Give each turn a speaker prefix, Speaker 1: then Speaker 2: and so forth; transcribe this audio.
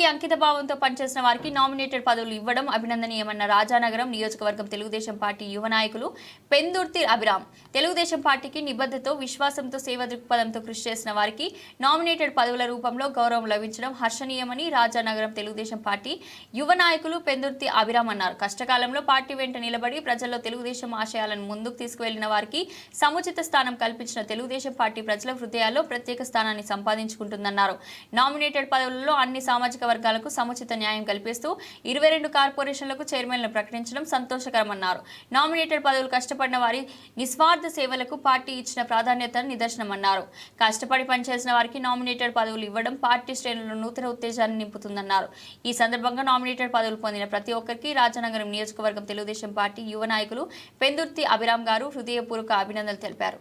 Speaker 1: అంకిత భావంతో పనిచేసిన వారికి నామినేటెడ్ పదవులు ఇవ్వడం అభినందనీయమన్న రాజానగరం నియోజకవర్గం తెలుగుదేశం పార్టీ యువ నాయకులు పెందుర్తి అభిరామ్. తెలుగుదేశం పార్టీకి నిబద్ధతో విశ్వాసంతో సేవ దృక్పథంతో కృషి చేసిన వారికి నామినేటెడ్ పదవుల రూపంలో గౌరవం లభించడం హర్షణీయమని రాజానగరం తెలుగుదేశం పార్టీ యువ నాయకులు పెందుర్తి అభిరామ్ అన్నారు. కష్టకాలంలో పార్టీ వెంట నిలబడి ప్రజల్లో తెలుగుదేశం ఆశయాలను ముందుకు తీసుకువెళ్ళిన వారికి సముచిత స్థానం కల్పించిన తెలుగుదేశం పార్టీ ప్రజల హృదయాల్లో ప్రత్యేక స్థానాన్ని సంపాదించుకుంటుందన్నారు. నామినేటెడ్ పదవులలో అన్ని సామాజిక వర్గాలకు సముచిత న్యాయం కల్పిస్తూ ఇరవై రెండు కార్పొరేషన్లకు చైర్మన్లను ప్రకటించడం సంతోషకరమన్నారు. నామినేటెడ్ పదవులు కష్టపడిన వారి నిస్వార్థ సేవలకు పార్టీ ఇచ్చిన ప్రాధాన్యత నిదర్శనమన్నారు. కష్టపడి పనిచేసిన వారికి నామినేటెడ్ పదవులు ఇవ్వడం పార్టీ శ్రేణుల్లో నూతన ఉత్తేజాన్ని నింపుతుందన్నారు. ఈ సందర్భంగా నామినేటెడ్ పదవులు పొందిన ప్రతి ఒక్కరికి రాజనగరం నియోజకవర్గం తెలుగుదేశం పార్టీ యువ నాయకులు పెందుర్తి అభిరామ్ గారు హృదయపూర్వక అభినందనలు తెలిపారు.